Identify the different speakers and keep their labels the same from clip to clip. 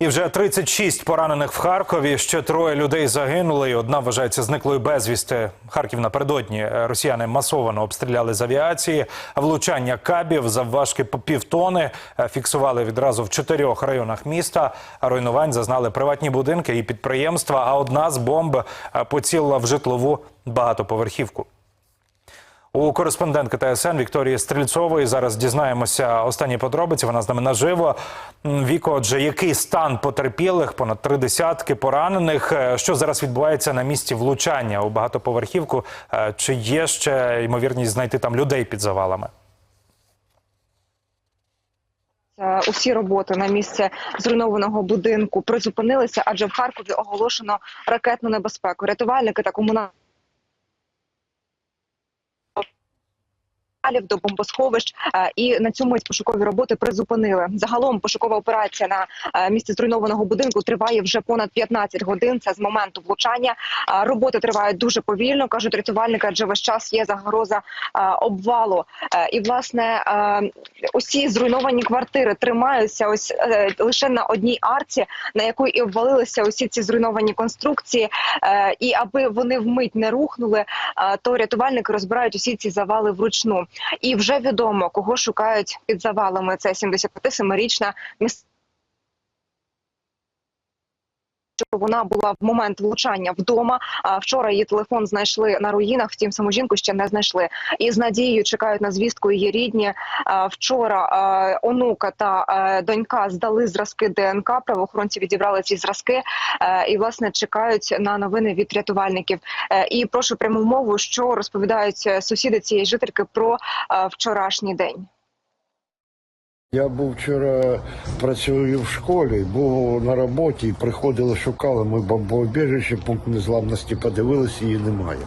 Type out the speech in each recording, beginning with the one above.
Speaker 1: І вже 36 поранених в Харкові. Ще троє людей загинули. і Одна вважається зниклою безвісти. Харків напередодні е, росіяни масово обстріляли з авіації. Влучання кабів завважки по півтони е, фіксували відразу в чотирьох районах міста. Руйнувань зазнали приватні будинки і підприємства. А одна з бомб е, поцілила в житлову багатоповерхівку. У кореспондентки ТСН Вікторії Стрільцової зараз дізнаємося останні подробиці. Вона з нами наживо. Віко, отже, який стан потерпілих? Понад три десятки поранених. Е, Що зараз відбувається на місці влучання у багатоповерхівку? Е, Чи є ще ймовірність знайти там людей під завалами?
Speaker 2: Е, Усі роботи на місце зруйнованого будинку призупинилися, адже в Харкові оголошено ракетну небезпеку. Рятувальники та комунальні до бомбосховищ е, і на цьому пошукові роботи призупинили. Загалом пошукова операція на е, місці зруйнованого будинку триває вже понад 15 годин. Це з моменту влучання. Е, Роботи тривають дуже повільно, кажуть рятувальники, адже весь час є загроза обвалу. І власне усі зруйновані квартири тримаються ось лише на одній арці, на яку і обвалилися усі ці зруйновані конструкції. І аби вони вмить не рухнули, то рятувальники розбирають усі ці завали вручну. І вже відомо, кого шукають під завалами. Це 77-річна місцева. Що вона була в момент влучання вдома. А вчора її телефон знайшли на руїнах. Втім, саму жінку ще не знайшли. І з надією чекають на звістку її рідні. Вчора онука та донька здали зразки ДНК. Правоохоронці відібрали ці зразки і власне чекають на новини від рятувальників. Е, І прошу пряму мову, що розповідають е, сусіди цієї жительки про вчорашній день.
Speaker 3: Я був вчора працюю в школі, був на роботі, приходили, шукали. Ми бомбоубіжище, пункт незламності подивилися, її немає.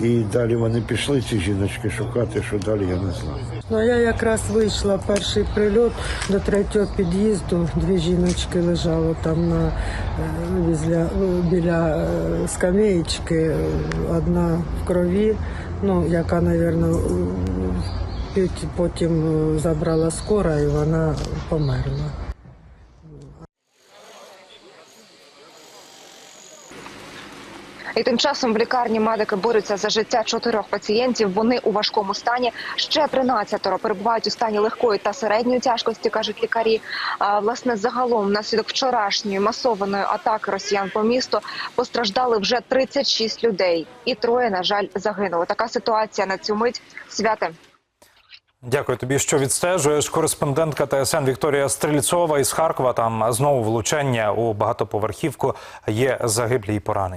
Speaker 3: І далі вони пішли, ці жіночки, шукати, що далі я не знаю.
Speaker 4: Ну, я якраз вийшла перший прильот до третього під'їзду. Дві жіночки лежали там на, е, візля, біля е, скамеєчки. Одна в крові, ну, яка, мабуть, потім е, забрала скора і вона померла.
Speaker 2: І тим часом в лікарні медики борються за життя чотирьох пацієнтів. Вони у важкому стані. Ще 13 перебувають у стані легкої та середньої тяжкості, кажуть лікарі. А, власне, загалом, внаслідок вчорашньої масованої атаки росіян по місту постраждали вже 36 людей, і троє, на жаль, загинули. Така ситуація на цю мить святе.
Speaker 1: Дякую тобі, що відстежуєш. Кореспондентка ТСН Вікторія Стрільцова із Харкова. Там знову влучання у багатоповерхівку. Є загиблі і поранені.